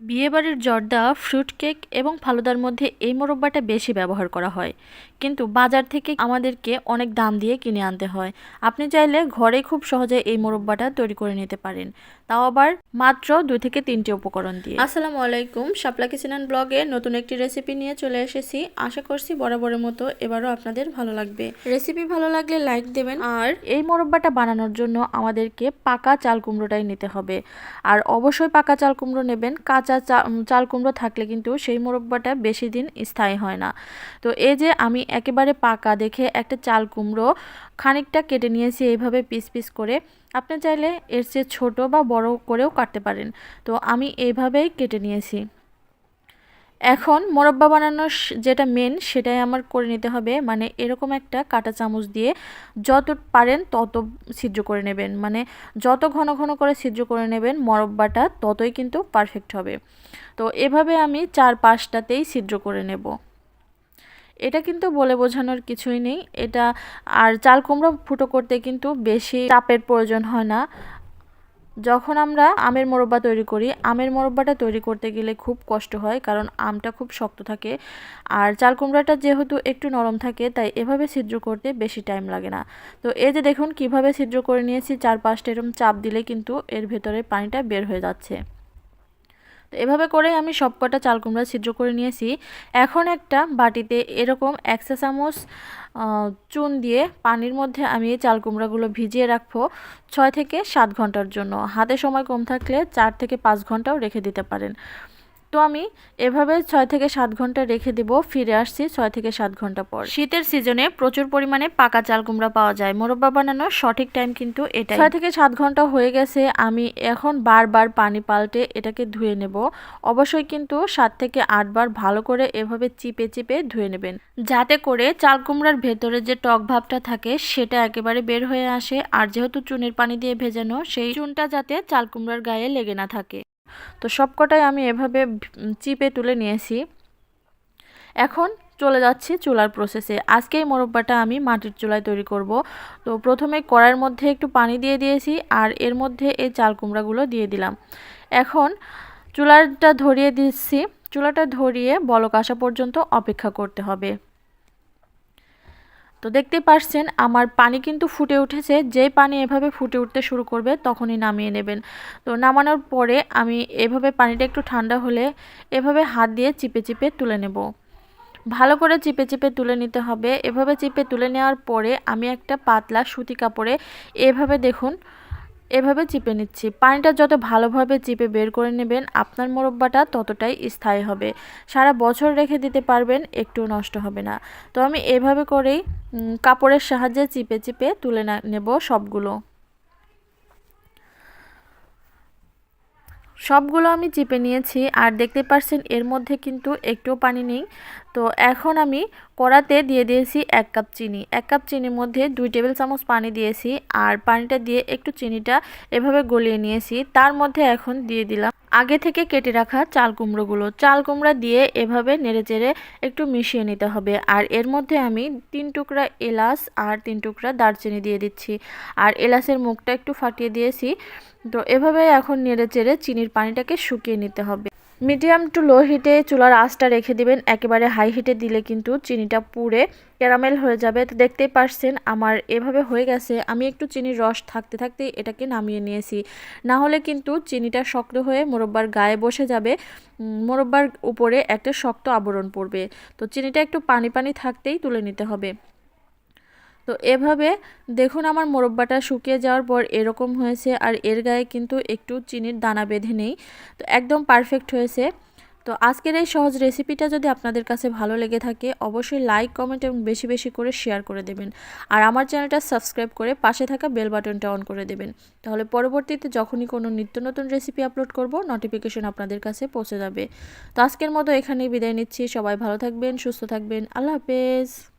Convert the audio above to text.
বিয়েবাড়ির জর্দা fruit cake এবং ফালুদার মধ্যে এই মোরব্বাটা বেশি ব্যবহার করা হয়। কিন্তু বাজার থেকে আমাদেরকে অনেক দাম দিয়ে কিনে আনতে হয়। আপনি চাইলে ঘরে খুব সহজে এই মোরব্বাটা তৈরি করে নিতে পারেন। তাও আবার মাত্র দুই থেকে তিনটি উপকরণ দিয়ে। আসসালামু আলাইকুম শাপলা কিচেন অ্যান্ড ব্লগে নতুন একটি রেসিপি নিয়ে চলে এসেছি। আশা করছি বরাবরের মতো এবারও আপনাদের ভালো লাগবে। রেসিপি ভালো লাগলে লাইক দেবেন। আর এই মোরব্বাটা বানানোর জন্য আমাদেরকে পাকা চাল কুমড়োটাই নিতে হবে। আর অবশ্যই পাকা চাল কুমড়ো নেবেন কাঁচা চাল কুমড়ো থাকলে কিন্তু সেই মোরব্বাটা বেশি দিন স্থায়ী হয় না। তো এই যে আমি একেবারে পাকা দেখে একটা চাল কুমড়ো খানিকটা কেটে নিয়েছি এইভাবে পিস পিস করে, আপনি চাইলে এর চেয়ে ছোটো বা বড় করেও কাটতে পারেন। তো আমি এইভাবেই কেটে নিয়েছি। এখন মোরব্বা বানানোর যেটা মেন সেটাই আমার করে নিতে হবে। মানে এরকম একটা কাটা চামচ দিয়ে যত পারেন তত ছিদ্র করে নেবেন। মানে যত ঘন ঘন করে ছিদ্র করে নেবেন মোরব্বাটা ততই কিন্তু পারফেক্ট হবে। তো এভাবে আমি চার পাঁচটাতেই ছিদ্র করে নেব। এটা কিন্তু বলে বোঝানোর কিছুই নেই। এটা আর চাল কুমড়ো ফুটো করতে কিন্তু বেশি চাপের প্রয়োজন হয় না। যখন আমরা আমের মোরব্বা তৈরি করি, আমের মোরব্বাটা তৈরি করতে গেলে খুব কষ্ট হয় কারণ আমটা খুব শক্ত থাকে। আর চাল কুমড়াটা যেহেতু একটু নরম থাকে, তাই এভাবে ছিদ্র করতে বেশি টাইম লাগে না। তো এই যে দেখুন কীভাবে ছিদ্র করে নিয়েছি চার পাঁচটা এরকম চাপ দিলে কিন্তু এর ভেতরে পানিটা বের হয়ে যাচ্ছে। তো এভাবে করে আমি সব কটা চাল কুমড়া ছিদ্র করে নিয়েছি। এখন একটা বাটিতে এরকম একশো চামচ চুন দিয়ে পানির মধ্যে আমি চাল কুমড়াগুলো ভিজিয়ে রাখব ছয় থেকে সাত ঘণ্টার জন্য। হাতে সময় কম থাকলে চার থেকে পাঁচ ঘন্টাও রেখে দিতে পারেন। তো আমি এভাবে ছয় থেকে সাত ঘণ্টা রেখে দিব ফিরে আসছি ছয় থেকে সাত ঘণ্টা পর। শীতের সিজনে প্রচুর পরিমাণে পাকা চাল কুমড়া পাওয়া যায়। মোরব্বা বানানোর সঠিক টাইম কিন্তু এটা ছয় থেকে সাত ঘণ্টা হয়ে গেছে আমি এখন বারবার পানি পাল্টে এটাকে ধুয়ে নেব। অবশ্যই কিন্তু সাত থেকে আটবার ভালো করে এভাবে চিপে চিপে ধুয়ে নেবেন। যাতে করে চাল কুমড়ার ভেতরে যে টক ভাবটা থাকে সেটা একেবারে বের হয়ে আসে। আর যেহেতু চুনের পানি দিয়ে ভেজানো সেই চুনটা যাতে চাল কুমড়ার গায়ে লেগে না থাকে। তো সবকটাই আমি এভাবে চিপে তুলে নিয়েছি। এখন চলে যাচ্ছি চুলার প্রসেসে আজকে এই মোরব্বাটা আমি মাটির চুলায় তৈরি করব। তো প্রথমে কড়াইয়ের মধ্যে একটু পানি দিয়ে দিয়েছি আর এর মধ্যে এই চাল কুমড়াগুলো দিয়ে দিলাম। এখন চুলাটা ধরিয়ে দিচ্ছি। চুলাটা ধরিয়ে বলক আসা পর্যন্ত অপেক্ষা করতে হবে। তো দেখতে পারছেন, আমার পানি কিন্তু ফুটে উঠেছে। যে পানি এভাবে ফুটে উঠতে শুরু করবে, তখনই নামিয়ে নেবেন। তো নামানোর পরে আমি এভাবে পানিটা একটু ঠান্ডা হলে এভাবে হাত দিয়ে চিপে চিপে তুলে নেব। ভালো করে চিপে চিপে তুলে নিতে হবে। এভাবে চিপে তুলে নেওয়ার পরে আমি একটা পাতলা সুতি কাপড়ে এভাবে দেখুন এভাবে চিপে নিচ্ছি। পানিটা যত ভালোভাবে চিপে বের করে নেবেন, আপনার মোরব্বাটা ততটাই স্থায়ী হবে। সারা বছর রেখে দিতে পারবেন, একটু নষ্ট হবে না। তো আমি এভাবে করেই কাপড়ের সাহায্যে চিপে চিপে তুলে নেব সবগুলো। সবগুলো আমি চিপে নিয়েছি, আর দেখতে পাচ্ছেন এর মধ্যে কিন্তু একটুও পানি নেই। তো এখন আমি কড়াতে দিয়ে দিয়েছি এক কাপ চিনি। এক কাপ চিনির মধ্যে দুই টেবিল চামচ পানি দিয়েছি আর পানিটা দিয়ে একটু চিনিটা এভাবে গলিয়ে নিয়েছি। তার মধ্যে এখন দিয়ে দিলাম আগে থেকে কেটে রাখা চাল কুমড়োগুলো। চাল কুমড়া দিয়ে এভাবে নেড়ে চেড়ে একটু মিশিয়ে নিতে হবে। আর এর মধ্যে আমি তিন টুকরা এলাচ আর তিন টুকরা দারচিনি দিয়ে দিচ্ছি। আর এলাচের মুখটা একটু ফাটিয়ে দিয়েছি। তো এভাবে এখন নেড়ে চেড়ে চিনির পানিটাকে শুকিয়ে নিতে হবে। মিডিয়াম টু লো হিটে চুলার আঁচটা রেখে দিবেন। একেবারে হাই হিটে দিলে কিন্তু চিনিটা পুড়ে ক্যারামেল হয়ে যাবে। তো দেখতেই পারছেন, আমার এভাবে হয়ে গেছে। আমি একটু চিনির রস থাকতে থাকতে এটাকে নামিয়ে নিয়েছি। না হলে কিন্তু চিনিটা শক্ত হয়ে মোরব্বার গায়ে বসে যাবে। মোরব্বার উপরে একটা শক্ত আবরণ পড়বে। তো চিনিটা একটু পানি পানি থাকতেই তুলে নিতে হবে। তো এভাবে দেখুন আমার মোরব্বাটা শুকিয়ে যাওয়ার পর এরকম হয়েছে আর এর গায়ে কিন্তু একটু চিনির দানা বেঁধে নেই। তো একদম পারফেক্ট হয়েছে। তো আজকের এই সহজ রেসিপিটা যদি আপনাদের কাছে ভালো লেগে থাকে, অবশ্যই লাইক কমেন্ট এবং বেশি বেশি করে শেয়ার করে দেবেন। আর আমার চ্যানেলটা সাবস্ক্রাইব করে পাশে থাকা বেল বাটনটা অন করে দেবেন। তাহলে পরবর্তীতে যখনই কোনো নিত্য নতুন রেসিপি আপলোড করব নোটিফিকেশন আপনাদের কাছে পৌঁছে যাবে। তো আজকের মতো এখানেই বিদায় নিচ্ছি। সবাই ভালো থাকবেন, সুস্থ থাকবেন। আল্লাহ হাফেজ।